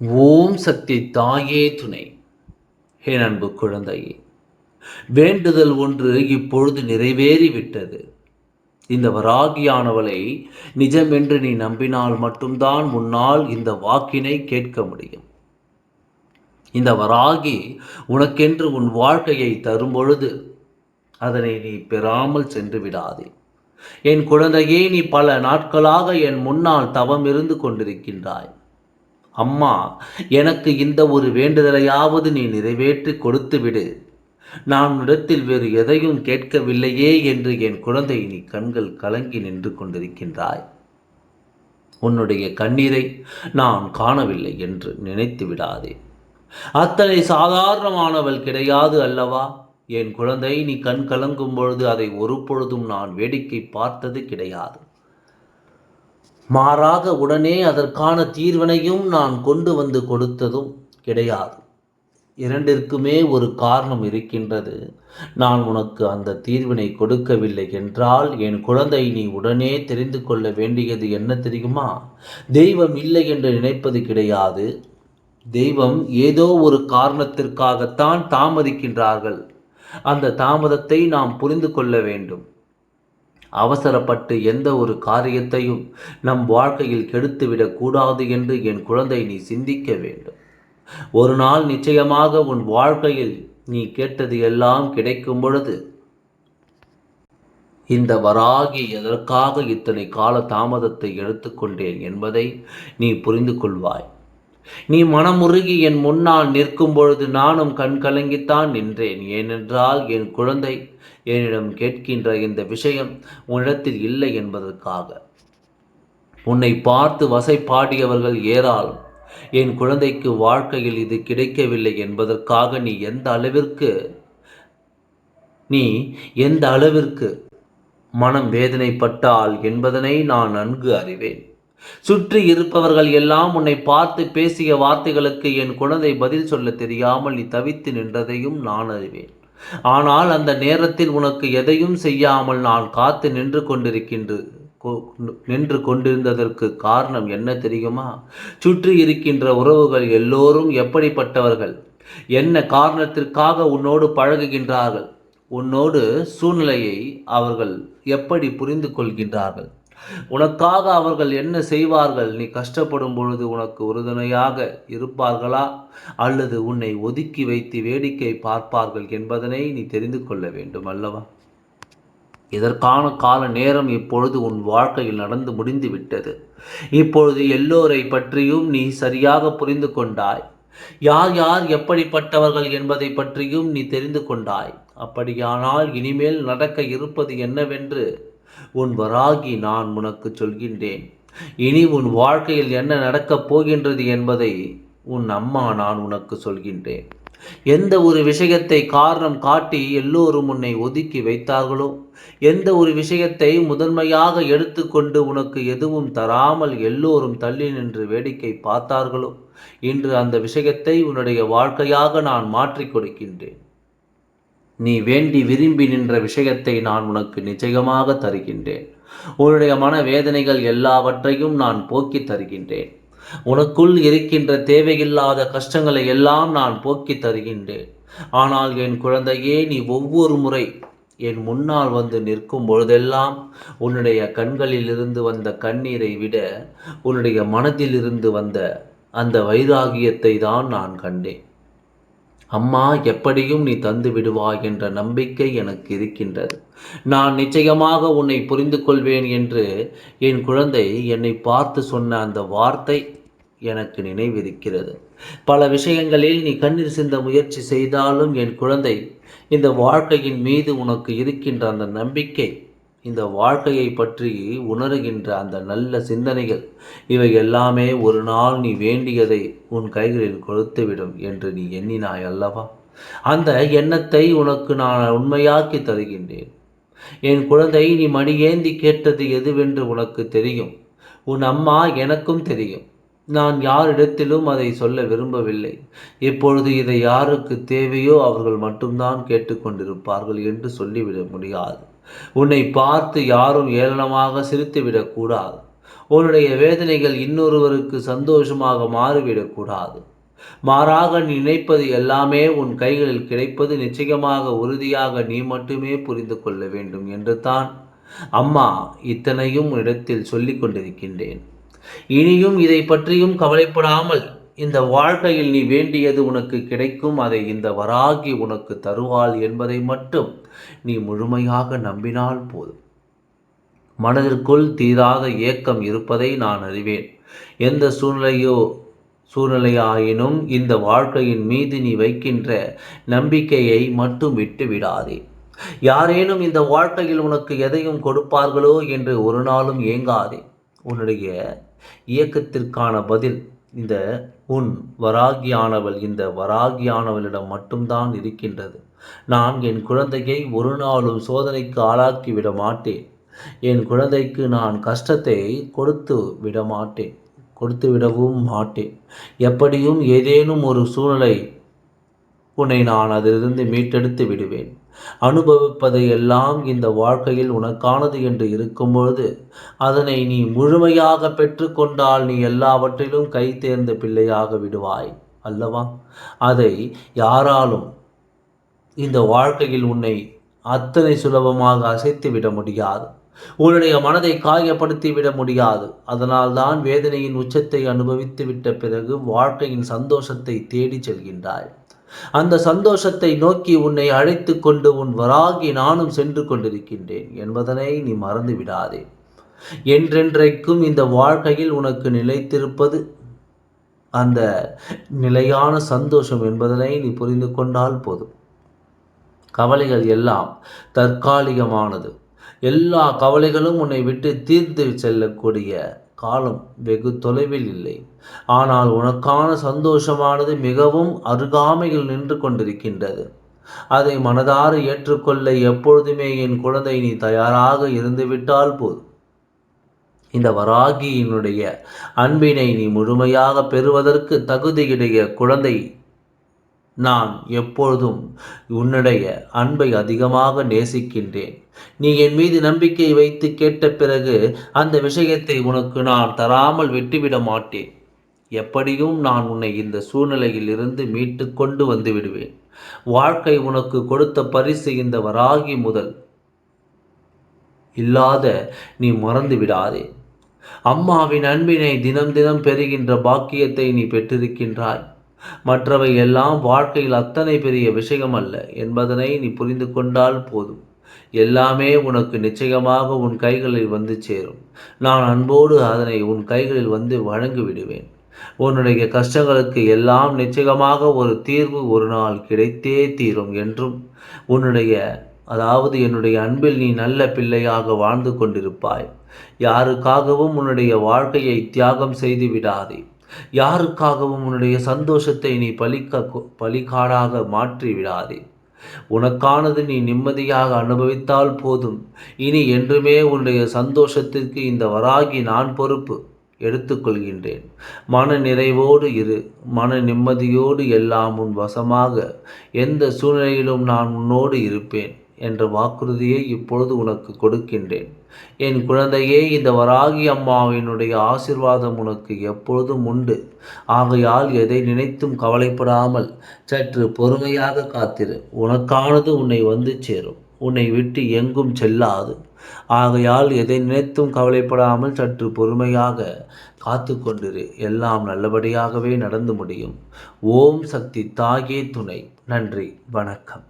ஓம் சக்தி தாயே துணை. ஹே அன்பு குழந்தையே வேண்டுதல் ஒன்று இப்பொழுது நிறைவேறிவிட்டது. இந்த வராகியானவளை நிஜம் என்று நீ நம்பினால் மட்டும்தான் முன்னால் இந்த வாக்கினை கேட்க முடியும். இந்த வராகி உனக்கென்று உன் வாழ்க்கையை தரும் பொழுது அதனை நீ பெறாமல் சென்று விடாதே. என் குழந்தையே நீ பல நாட்களாக என் முன்னால் தவம் இருந்து கொண்டிருக்கின்றாய். அம்மா எனக்கு இந்த ஒரு வேண்டுதலையாவது நீ நிறைவேற்றி கொடுத்து விடு நான் இடத்தில் வேறு எதையும் கேட்கவில்லையே என்று என் குழந்தை நீ கண்கள் கலங்கி நின்று கொண்டிருக்கின்றாய். உன்னுடைய கண்ணீரை நான் காணவில்லை என்று நினைத்து விடாதே. அத்தனை சாதாரணமானவள் கிடையாது அல்லவா? என் குழந்தை நீ கண் கலங்கும் பொழுது அதை ஒரு பொழுதும் நான் வேடிக்கை பார்த்தது கிடையாது. மாறாக உடனே அதற்கான தீர்வினையும் நான் கொண்டு வந்து கொடுத்ததும் கிடையாது. இரண்டிற்குமே ஒரு காரணம் இருக்கின்றது. நான் உனக்கு அந்த தீர்வினை கொடுக்கவில்லை என்றால் என் குழந்தை நீ உடனே தெரிந்து கொள்ள வேண்டியது என்ன தெரியுமா? தெய்வம் இல்லை என்று நினைப்பது கிடையாது. தெய்வம் ஏதோ ஒரு காரணத்திற்காகத்தான் தாமதிக்கின்றார்கள். அந்த தாமதத்தை நாம் புரிந்து கொள்ள வேண்டும். அவசரப்பட்டு எந்த ஒரு காரியத்தையும் நம் வாழ்க்கையில் கெடுத்துவிடக் கூடாது என்று என் குழந்தை நீ சிந்திக்க வேண்டும். ஒரு நாள் நிச்சயமாக உன் வாழ்க்கையில் நீ கேட்டது எல்லாம் கிடைக்கும் பொழுது இந்த வராகி எதற்காக இத்தனை கால தாமதத்தை எடுத்துக்கொண்டேன் என்பதை நீ புரிந்து கொள்வாய். நீ மனமுருகி என் முன்னால் நிற்கும் பொழுது நானும் கண் கலங்கித்தான் நின்றேன். ஏனென்றால் என் குழந்தை என்னிடம் கேட்கின்ற இந்த விஷயம் உன்னிடத்தில் இல்லை என்பதற்காக. உன்னை பார்த்து வசைப்பாடியவர்கள் ஏறாலும் என் குழந்தைக்கு வாழ்க்கையில் இது கிடைக்கவில்லை என்பதற்காக நீ எந்த அளவிற்கு நீ எந்த அளவிற்கு மனம் வேதனைப்பட்டால் என்பதனை நான் நன்கு அறிவேன். சுற்றி இருப்பவர்கள் எல்லாம் உன்னை பார்த்து பேசிய வார்த்தைகளுக்கு என் குழந்தை பதில் சொல்ல தெரியாமல் நீ தவித்து நின்றதையும் நான் அறிவேன். ஆனால் அந்த நேரத்தில் உனக்கு எதையும் செய்யாமல் நான் காத்து நின்று கொண்டிருக்கின்ற நின்று கொண்டிருந்ததற்கு காரணம் என்ன தெரியுமா? சுற்றி இருக்கின்ற உறவுகள் எல்லோரும் எப்படிப்பட்டவர்கள்? என்ன காரணத்திற்காக உன்னோடு பழகுகின்றார்கள்? உன்னோடு சூழ்நிலையை அவர்கள் எப்படி புரிந்து கொள்கின்றார்கள்? உனக்காக அவர்கள் என்ன செய்வார்கள்? நீ கஷ்டப்படும் பொழுது உனக்கு உறுதுணையாக இருப்பார்களா? அல்லது உன்னை ஒதுக்கி வைத்து வேடிக்கை பார்ப்பார்கள் என்பதனை நீ தெரிந்து கொள்ள வேண்டும் அல்லவா? இதற்கான கால நேரம் இப்பொழுது உன் வாழ்க்கையில் நடந்து முடிந்து விட்டது. இப்பொழுது எல்லோரை பற்றியும் நீ சரியாக புரிந்து கொண்டாய். யார் யார் எப்படிப்பட்டவர்கள் என்பதை பற்றியும் நீ தெரிந்து கொண்டாய். அப்படியானால் இனிமேல் நடக்க இருப்பது என்னவென்று உன் வராகி நான் உனக்கு சொல்கின்றேன். இனி உன் வாழ்க்கையில் என்ன நடக்கப் போகின்றது என்பதை உன் அம்மா நான் உனக்கு சொல்கின்றேன். எந்த ஒரு விஷயத்தை காரணம் காட்டி எல்லோரும் உன்னை ஒதுக்கி வைத்தார்களோ? எந்த ஒரு விஷயத்தை முதன்மையாக எடுத்துக்கொண்டு உனக்கு எதுவும் தராமல் எல்லோரும் தள்ளி நின்று வேடிக்கை பார்த்தார்களோ? இன்று அந்த விஷயத்தை உன்னுடைய வாழ்க்கையாக நான் மாற்றிக் கொடுக்கின்றேன். நீ வேண்டி விரும்பி நின்ற விஷயத்தை நான் உனக்கு நிச்சயமாக தருகின்றேன். உன்னுடைய மன வேதனைகள் எல்லாவற்றையும் நான் போக்கி தருகின்றேன். உனக்குள் இருக்கின்ற தேவையில்லாத கஷ்டங்களை எல்லாம் நான் போக்கி தருகின்றேன். ஆனால் என் குழந்தையே நீ ஒவ்வொரு முறை என் முன்னால் வந்து நிற்கும் பொழுதெல்லாம் உன்னுடைய கண்களில் இருந்து வந்த கண்ணீரை விட உன்னுடைய மனதிலிருந்து வந்த அந்த வைராகியத்தை தான் நான் கண்டேன். அம்மா எப்படியும் நீ தந்து விடுவாய் என்ற நம்பிக்கை எனக்கு இருக்கின்றது. நான் நிச்சயமாக உன்னை புரிந்து கொள்வேன் என்று என் குழந்தை என்னை பார்த்து சொன்ன அந்த வார்த்தை எனக்கு நினைவிருக்கிறது. பல விஷயங்களில் நீ கண்ணீர் சிந்த முயற்சி செய்தாலும் என் குழந்தை இந்த வாழ்க்கையின் மீது உனக்கு இருக்கின்ற அந்த நம்பிக்கை இந்த வாழ்க்கையை பற்றி உணர்கின்ற அந்த நல்ல சிந்தனைகள் இவை எல்லாமே ஒரு நாள் நீ வேண்டியதை உன் கைகளில் கொடுத்துவிடும் என்று நீ எண்ணினாய் அல்லவா? அந்த எண்ணத்தை உனக்கு நான் உண்மையாக்கி தருகின்றேன். என் குழந்தை நீ மணியேந்தி கேட்டது எதுவென்று உனக்கு தெரியும். உன் அம்மா எனக்கும் தெரியும். நான் யாரிடத்திலும் அதை சொல்ல விரும்பவில்லை. இப்பொழுது இதை யாருக்கு தேவையோ அவர்கள் மட்டும்தான் கேட்டுக்கொண்டிருப்பார்கள் என்று சொல்லிவிட முடியாது. உன்னை பார்த்து யாரும் ஏளனமாக சிரித்துவிடக்கூடாது. உன்னுடைய வேதனைகள் இன்னொருவருக்கு சந்தோஷமாக மாறிவிடக்கூடாது. மாறாக நீ நினைப்பது எல்லாமே உன் கைகளில் கிடைப்பது நிச்சயமாக உறுதியாக நீ மட்டுமே புரிந்து கொள்ள வேண்டும் என்று தான் அம்மா இத்தனையும் இடத்தில் சொல்லிக் கொண்டிருக்கின்றேன் இனியும் இதை பற்றியும் கவலைப்படாமல் இந்த வாழ்க்கையில் நீ வேண்டியது உனக்கு கிடைக்கும் அதை இந்த வராகி உனக்கு தருவாள் என்பதை மட்டும் நீ முழுமையாக நம்பினால் போதும். மனதிற்குள் தீராத ஏக்கம் இருப்பதை நான் அறிவேன். எந்த சூழ்நிலையோ சூழ்நிலையாயினும் இந்த வாழ்க்கையின் மீது நீ வைக்கின்ற நம்பிக்கையை மட்டும் விட்டு விடாதே. யாரேனும் இந்த வாழ்க்கையில் உனக்கு எதையும் கொடுப்பார்களோ என்று ஒரு நாளும் ஏங்காதே. உன்னுடைய இயக்கத்திற்கான பதில் இந்த உன் வராகியானவள் இந்த வராகியானவளிடம் மட்டும்தான் இருக்கின்றது. நான் என் குழந்தையை ஒரு நாளும் சோதனைக்கு ஆளாக்கி விட மாட்டேன். என் குழந்தைக்கு நான் கஷ்டத்தை கொடுத்து விட மாட்டேன். கொடுத்து விடவும் மாட்டேன். எப்படியும் ஏதேனும் ஒரு சூழ்நிலை உன்னை நான் அதிலிருந்து மீட்டெடுத்து விடுவேன். அனுபவிப்பதை எல்லாம் இந்த வாழ்க்கையில் உனக்கானது என்று இருக்கும்பொழுது அதனை நீ முழுமையாக பெற்றுக்கொண்டால் நீ எல்லாவற்றிலும் கை தேர்ந்த பிள்ளையாக விடுவாய் அல்லவா? அதை யாராலும் இந்த வாழ்க்கையில் உன்னை அத்தனை சுலபமாக அசைத்து விட முடியாது. உன்னுடைய மனதை காயப்படுத்தி விட முடியாது. அதனால்தான் வேதனையின் உச்சத்தை அனுபவித்து விட்ட பிறகு வாழ்க்கையின் சந்தோஷத்தை தேடிச் செல்கின்றாய். அந்த சந்தோஷத்தை நோக்கி உன்னை அழைத்து கொண்டு உன் வராகி நானும் சென்று கொண்டிருக்கின்றேன் என்பதனை நீ மறந்து விடாதே என்றென்றைக்கும் இந்த வாழ்க்கையில் உனக்கு நிலைத்திருப்பது அந்த நிலையான சந்தோஷம் என்பதனை நீ புரிந்து கொண்டால் போதும். கவலைகள் எல்லாம் தற்காலிகமானது. எல்லா கவலைகளும் உன்னை விட்டு தீர்ந்து செல்லக்கூடிய காலம் வெகு தொலைவில் இல்லை. ஆனால் உனக்கான சந்தோஷமானது மிகவும் அருகாமையில் நின்று கொண்டிருக்கின்றது. அதை மனதார ஏற்றுக்கொள்ள எப்பொழுதுமே என் குழந்தை நீ தயாராக இருந்துவிட்டால் போதும். இந்த வராகியினுடைய அன்பினை நீ முழுமையாக பெறுவதற்கு தகுதியுடைய குழந்தை நான் எப்பொழுதும் உன்னுடைய அன்பை அதிகமாக நேசிக்கின்றேன். நீ என் மீது நம்பிக்கை வைத்து கேட்ட பிறகு அந்த விஷயத்தை உனக்கு நான் தராமல் விட்டுவிட மாட்டேன். எப்படியும் நான் உன்னை இந்த சூழ்நிலையில் இருந்து மீட்டு கொண்டு வந்து விடுவேன். வாழ்க்கை உனக்கு கொடுத்த பரிசு இந்த வராகி முதல். இல்லாத நீ மறந்து விடாதே. அம்மாவின் அன்பினை தினம் தினம் பெறுகின்ற பாக்கியத்தை நீ பெற்றிருக்கின்றாய். மற்றவை எல்லாம் வாழ்க்கையில் அத்தனை பெரிய விஷயம் அல்ல என்பதனை நீ புரிந்து கொண்டால் போதும். எல்லாமே உனக்கு நிச்சயமாக உன் கைகளில் வந்து சேரும். நான் அன்போடு அதனை உன் கைகளில் வந்து வழங்கி விடுவேன் உன்னுடைய கஷ்டங்களுக்கு எல்லாம் நிச்சயமாக ஒரு தீர்வு ஒரு நாள் கிடைத்தே தீரும் என்றும் உன்னுடைய அதாவது என்னுடைய அன்பில் நீ நல்ல பிள்ளையாக வாழ்ந்து கொண்டிருப்பாய். யாருக்காகவும் உன்னுடைய வாழ்க்கையை தியாகம் செய்து விடாதே. யாருக்காகவும் உன்னுடைய சந்தோஷத்தை நீ பலிக்க பலிகாடாக மாற்றி விடாதே. உனக்கானது நீ நிம்மதியாக அனுபவித்தால் போதும். இனி என்றுமே உன்னுடைய சந்தோஷத்திற்கு இந்த வராகி நான் பொறுப்பு எடுத்துக்கொள்கின்றேன் மன நிறைவோடு இரு. மன நிம்மதியோடு எல்லாம் உன் வசமாக. எந்த சூழ்நிலையிலும் நான் உன்னோடு இருப்பேன் என்ற வாக்குறுதியை இப்பொழுது உனக்கு கொடுக்கின்றேன். என் குழந்தையே இந்த வராகி அம்மாவினுடைய ஆசிர்வாதம் உனக்கு எப்பொழுதும் உண்டு. ஆகையால் எதை நினைத்தும் கவலைப்படாமல் சற்று பொறுமையாக காத்திரு. உனக்கானது உன்னை வந்து சேரும். உன்னை விட்டு எங்கும் செல்லாது. ஆகையால் எதை நினைத்தும் கவலைப்படாமல் சற்று பொறுமையாக காத்து கொண்டிரு. எல்லாம் நல்லபடியாகவே நடந்து முடியும். ஓம் சக்தி தாயே துணை. நன்றி. வணக்கம்.